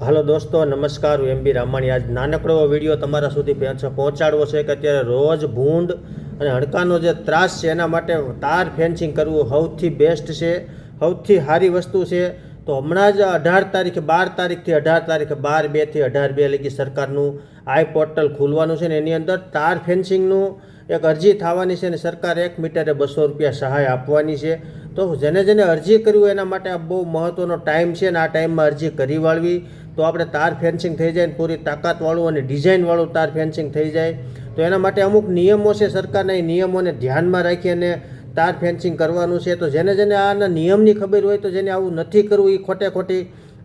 હાલો દોસ્તો, નમસ્કાર, હું એમ બી રામાણી. આજ નાનકડો વીડિયો તમારા સુધી પહોંચ- પહોંચાડવો છે કે અત્યારે રોજ ભૂંડ અને હડકાનો જે ત્રાસ છે એના માટે તાર ફેન્સિંગ કરવું સૌથી બેસ્ટ છે, સૌથી સારી વસ્તુ છે. તો હમણાં જ અઢાર તારીખે, બાર તારીખથી અઢાર તારીખે બાર બેથી અઢાર બે લગી સરકારનું આઈ પોર્ટલ ખુલવાનું છે ને એની અંદર તાર ફેન્સિંગનું એક અરજી થવાની છે અને સરકાર એક મીટરે બસો રૂપિયા સહાય આપવાની છે. તો જેને જેને અરજી કર્યું એના માટે આ બહુ મહત્ત્વનો ટાઈમ છે ને આ ટાઈમમાં અરજી કરી વાળવી. તો આપણે તાર ફેન્સિંગ થઈ જાય પૂરી તાકાતવાળું અને ડિઝાઇનવાળું તાર ફેન્સિંગ થઈ જાય. તો એના માટે અમુક નિયમો છે સરકારના, એ નિયમોને ધ્યાનમાં રાખી અને તાર ફેન્સિંગ કરવાનું છે. તો જેને જેને આના નિયમની ખબર હોય તો જેને આવું નથી કરવું એ ખોટે ખોટી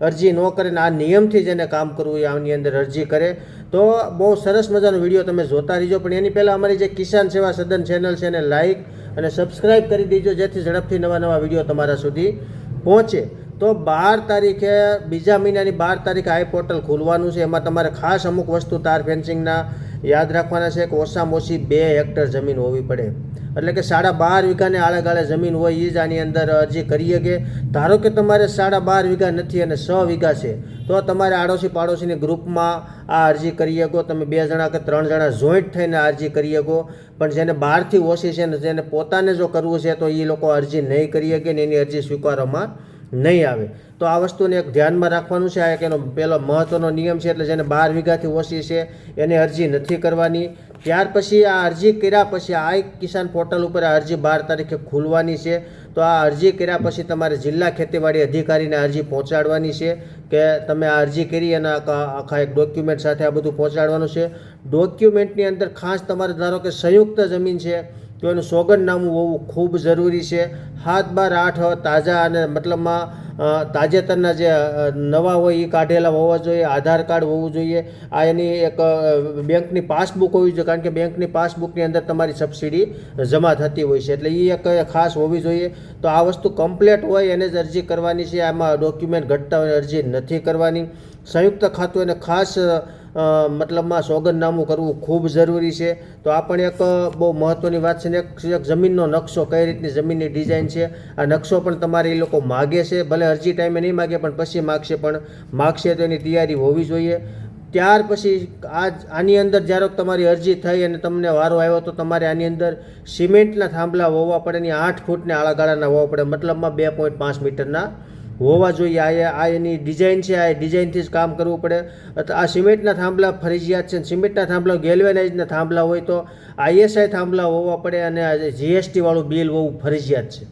અરજી ન કરે ને આ નિયમથી જેને કામ કરવું એ આની અંદર અરજી કરે. તો બહુ સરસ મજાનો વીડિયો તમે જોતા રહીજો. પણ એની પહેલાં અમારી જે કિસાન સેવા સદન ચેનલ છે એને લાઇક અને સબસ્ક્રાઇબ કરી દેજો, જેથી ઝડપથી નવા નવા વીડિયો તમારા સુધી પહોંચે. તો બાર તારીખે બીજા મહિનાની બાર તારીખે આઈ પોર્ટલ ખોલવાનું છે. એમાં તમારે ખાસ અમુક વસ્તુ તાર ફેન્સિંગના યાદ રાખવાના છે કે ઓછામાં ઓછી બે હેક્ટર જમીન હોવી પડે. એટલે કે સાડા બાર વીઘાને આળે ગાળે જમીન હોય એ જ આની અંદર અરજી કરીએ કે ધારો કે તમારે સાડા બાર વીઘા નથી અને છ વીઘા છે, તો તમારે આડોશી પાડોશીની ગ્રુપમાં આ અરજી કરી શકો. તમે બે જણા કે ત્રણ જણા જોઈન્ટ થઈને અરજી કરી શકો. પણ જેને બહારથી ઓછી છે ને જેને પોતાને જો કરવું છે તો એ લોકો અરજી નહીં કરી શકે ને એની અરજી સ્વીકારવામાં નહીં આવે. તો આ વસ્તુને એક ધ્યાનમાં રાખવાનું છે. આ એક એનો પહેલો મહત્ત્વનો નિયમ છે, એટલે જેને બાર વીઘાથી ઓછી છે, એને અરજી નથી કરવાની. ત્યાર પછી આ અરજી કર્યા પછી આ એક કિસાન પોર્ટલ ઉપર આ અરજી બાર તારીખે ખુલવાની છે. તો આ અરજી કર્યા પછી તમારે જિલ્લા ખેતીવાડી અધિકારીને અરજી પહોંચાડવાની છે કે તમે આ અરજી કરી અને આખા એક ડોક્યુમેન્ટ સાથે આ બધું પહોંચાડવાનું છે. ડોક્યુમેન્ટની અંદર ખાસ તમારે ધારો કે સંયુક્ત જમીન છે તો એનું સોગંદનામું હોવું ખૂબ જરૂરી છે. હાથ બાર આઠ તાજા અને મતલબમાં તાજેતરના જે નવા હોય એ કાઢેલા હોવા જોઈએ, આધાર કાર્ડ હોવું જોઈએ. આ એની એક બેંકની પાસબુક હોવી જોઈએ, કારણ કે બેંકની પાસબુકની અંદર તમારી સબસિડી જમા થતી હોય છે. એટલે એ એક ખાસ હોવી જોઈએ. તો આ વસ્તુ કમ્પ્લેટ હોય એને જ અરજી કરવાની છે. આમાં ડોક્યુમેન્ટ ઘટતા હોય અરજી નથી કરવાની. સંયુક્ત ખાતું એને ખાસ મતલબમાં સોગંદનામું કરવું ખૂબ જરૂરી છે. તો આ પણ એક બહુ મહત્ત્વની વાત છે ને, એક જમીનનો નકશો કઈ રીતની જમીનની ડિઝાઇન છે, આ નકશો પણ તમારે એ લોકો માગે છે, ભલે અરજી ટાઈમે નહીં માગે, પણ પછી માગશે, પણ માગશે તો એની તૈયારી હોવી જોઈએ. ત્યાર પછી આ આની અંદર જ્યારે તમારી અરજી થઈ અને તમને વારો આવ્યો, તો તમારે આની અંદર સિમેન્ટના થાંભલા હોવા પડે ને આઠ ફૂટને આળાગાળાના હોવા પડે, મતલબમાં બે પોઈન્ટ પાંચ મીટરના હોવા જોઈએ. આ આ એની ડિઝાઇન છે, આ ડિઝાઇનથી જ કામ કરવું પડે. આ સિમેન્ટના થાંભલા ફરજિયાત છે. સિમેન્ટના થાંભલા ગેલ્વેનાઇઝના થાંભલા હોય તો આઈએસઆઈ થાંભલા હોવા પડે અને જીએસટીવાળું બિલ હોવું ફરજિયાત છે.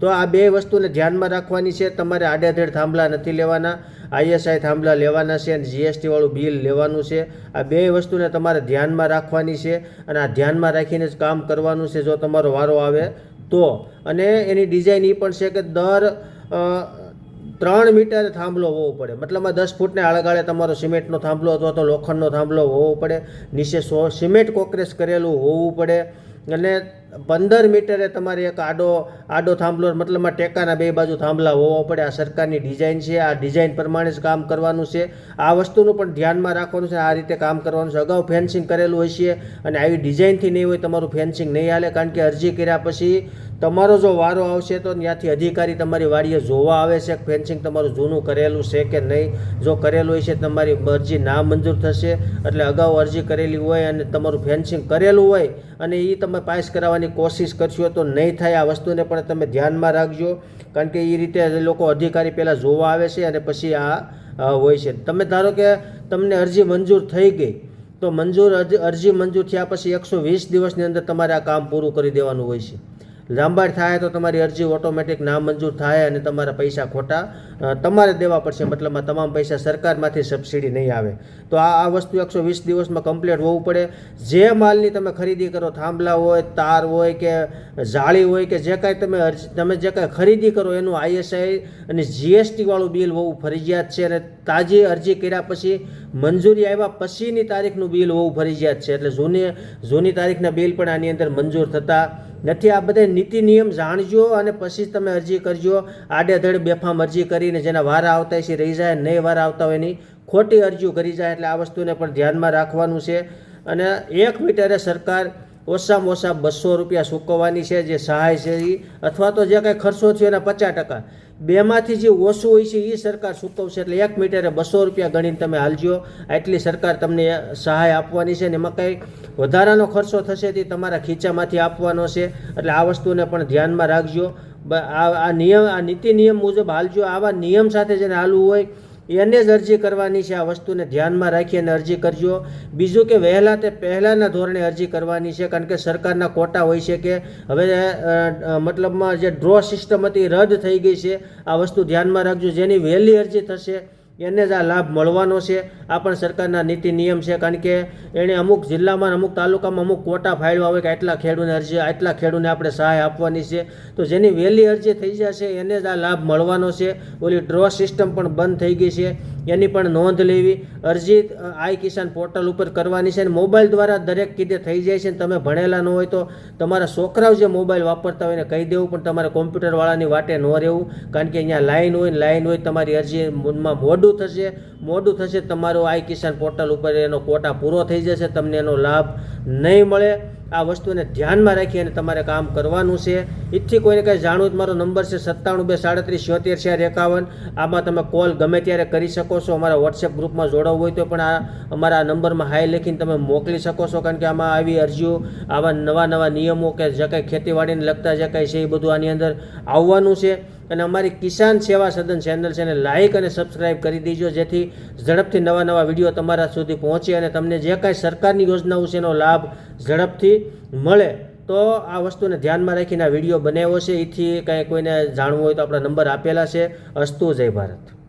તો આ બે વસ્તુને ધ્યાનમાં રાખવાની છે. તમારે આડેધડ થાંભલા નથી લેવાના. આઈએસઆઈ થાંભલા લેવાના છે અને જીએસટીવાળું બિલ લેવાનું છે. આ બે વસ્તુને તમારે ધ્યાનમાં રાખવાની છે અને આ ધ્યાનમાં રાખીને જ કામ કરવાનું છે જો તમારો વારો આવે તો. અને એની ડિઝાઇન એ પણ છે કે દર ત્રણ મીટર થાંભલો હોવો પડે. મતલબમાં દસ ફૂટને આળગાળે તમારો સિમેન્ટનો થાંભલો અથવા તો લોખંડનો થાંભલો હોવો પડે. નીચે સો સિમેન્ટ કોકરેસ કરેલું હોવું પડે. અને પંદર મીટરે તમારે એક આડો આડો થાંભલો મતલબમાં ટેકાના બે બાજુ થાંભલા હોવા પડે. આ સરકારની ડિઝાઇન છે, આ ડિઝાઇન પ્રમાણે જ કામ કરવાનું છે. આ વસ્તુનું પણ ધ્યાનમાં રાખવાનું છે, આ રીતે કામ કરવાનું છે. અગાઉ ફેન્સિંગ કરેલું હોય છે અને આવી ડિઝાઇનથી નહીં હોય તમારું ફેન્સિંગ નહીં હાલે, કારણ કે અરજી કર્યા પછી તમારો જો વારો આવશે તો ત્યાંથી અધિકારી તમારી વાડીએ જોવા આવે છે ફેન્સિંગ તમારું જૂનું કરેલું છે કે નહીં. જો કરેલું હોય છે તમારી અરજી ના મંજૂર થશે. એટલે અગાઉ અરજી કરેલી હોય અને તમારું ફેન્સિંગ કરેલું હોય અને એ તમે પાસ કરાવવાની કોશિશ કરશો તો નહીં થાય આ વસ્તુને પણ તમે ધ્યાનમાં રાખજો. કારણ કે એ રીતે લોકો અધિકારી પહેલાં જોવા આવે છે અને પછી આ હોય છે. તમે ધારો કે તમને અરજી મંજૂર થઈ ગઈ, તો મંજૂર અરજી મંજૂર થયા પછી એકસો વીસ દિવસની અંદર તમારે આ કામ પૂરું કરી દેવાનું હોય છે. લાંબાડ થાય તો તમારી અરજી ઓટોમેટિક નામંજૂર થાય અને તમારા પૈસા ખોટા તમારે દેવા પડશે. મતલબમાં તમામ પૈસા સરકારમાંથી સબસિડી નહીં આવે. તો આ આ વસ્તુ એકસો વીસ દિવસમાં કમ્પ્લીટ હોવું પડે. જે માલની તમે ખરીદી કરો, થાંભલા હોય, તાર હોય કે જાળી હોય કે જે કાંઈ તમે અરજી, તમે જે કાંઈ ખરીદી કરો, એનું આઈએસઆઈ અને જીએસટીવાળું બિલ હોવું ફરજિયાત છે અને તાજી અરજી કર્યા પછી, મંજૂરી આવ્યા પછીની તારીખનું બિલ હોવું ફરજિયાત છે. એટલે જૂની જૂની તારીખના બિલ પણ આની અંદર મંજૂર થતા નથી, આ બધા નીતિ નિયમ જાણજો અને પછી તમે અરજી કરજો. આડેધડ બેફામ અરજી કરીને જેના વારા આવતા છે રહી જાય, નહીં વારા આવતા હોય નહીં ખોટી અરજીઓ કરી જાય. એટલે આ વસ્તુને પણ ધ્યાનમાં રાખવાનું છે. અને એક મીટરે સરકાર ઓછામાં ઓછા બસો રૂપિયા ચૂકવવાની છે, જે સહાય છે એ અથવા તો જે કાંઈ ખર્ચો થયો એના પચાસ ટકા. બેમાંથી જે ઓછું હોય છે એ સરકાર ચૂકવશે, એટલે એક મીટરે બસો રૂપિયા ગણીને તમે હાલજો. આટલી સરકાર તમને સહાય આપવાની છે ને એમાં કંઈ વધારાનો ખર્ચો થશે તે તમારા ખીચામાંથી આપવાનો છે. એટલે આ વસ્તુને પણ ધ્યાનમાં રાખજો. આ આ નિયમ, આ નીતિ નિયમ મુજબ હાલજો. આવા નિયમ સાથે જેને હાલવું હોય એને જ અરજી કરવાની છે. આ વસ્તુને ધ્યાનમાં રાખી અને અરજી કરજો. બીજું કે વહેલા તે પહેલાંના ધોરણે અરજી કરવાની છે, કારણ કે સરકારના કોટા હોય છે કે હવે મતલબમાં જે ડ્રો સિસ્ટમ હતી રદ થઈ ગઈ છે. આ વસ્તુ ધ્યાનમાં રાખજો. જેની વહેલી અરજી થશે એને જ આ લાભ મળવાનો છે. આ પણ સરકારના નીતિ નિયમ છે, કારણ કે એણે અમુક જિલ્લામાં અમુક તાલુકામાં અમુક કોટા ફાળવા હોય કે આટલા ખેડૂને અરજી, આટલા ખેડૂને આપણે સહાય આપવાની છે. તો જેની વહેલી અરજી થઈ જશે, એને જ આ લાભ મળવાનો છે. ઓલી ડ્રો સિસ્ટમ પણ બંધ થઈ ગઈ છે. એની પણ નોંધ લેવી. અરજી આઈ કિસાન પોર્ટલ ઉપર કરવાની છે અને મોબાઈલ દ્વારા દરેક કીધે થઈ જાય છે તમે ભણેલા ન હોય તો તમારા છોકરાઓ જે મોબાઈલ વાપરતા હોય એને કહી દેવું, પણ તમારે કોમ્પ્યુટરવાળાની વાટે ન રહેવું. કારણ કે અહીંયા લાઈન હોય લાઈન હોય, તમારી અરજીમાં મોડું થશે. મોડું થશે, તમારું આઈ કિસાન પોર્ટલ ઉપર એનો કોટા પૂરો થઈ જશે, તમને એનો લાભ નહીં મળે. આ વસ્તુને ધ્યાનમાં રાખી અને તમારે કામ કરવાનું છે. ઈથી કોઈને કંઈ જાણવું તો મારો નંબર છે સત્તાણું બે સાડત્રીસ છોતેર ચાર એકાવન. આમાં તમે કોલ ગમે ત્યારે કરી શકો છો. અમારા વોટ્સએપ ગ્રુપમાં જોડાવવું હોય તો પણ આ અમારા નંબરમાં હાઈ લખીને તમે મોકલી શકો છો. કારણ કે આમાં આવી અરજીઓ, આવા નવા નવા નિયમો કે જે કાંઈ ખેતીવાડીને લગતા જે કાંઈ છે એ બધું આની અંદર આવવાનું છે. અને અમારી કિસાન સેવા સદન ચેનલ છે એને લાઇક અને સબસ્ક્રાઇબ કરી દેજો, જેથી ઝડપથી નવા નવા વીડિયો તમારા સુધી પહોંચે અને તમને જે કાંઈ સરકારની યોજનાઓ છે એનો લાભ ઝડપથી મળે. તો આ વસ્તુને ધ્યાનમાં રાખીને આ વીડિયો બનાવ્યો છે. એથી કાંઈ કોઈને જાણવું હોય તો આપણા નંબર આપેલા છે. અસ્તુ જય ભારત.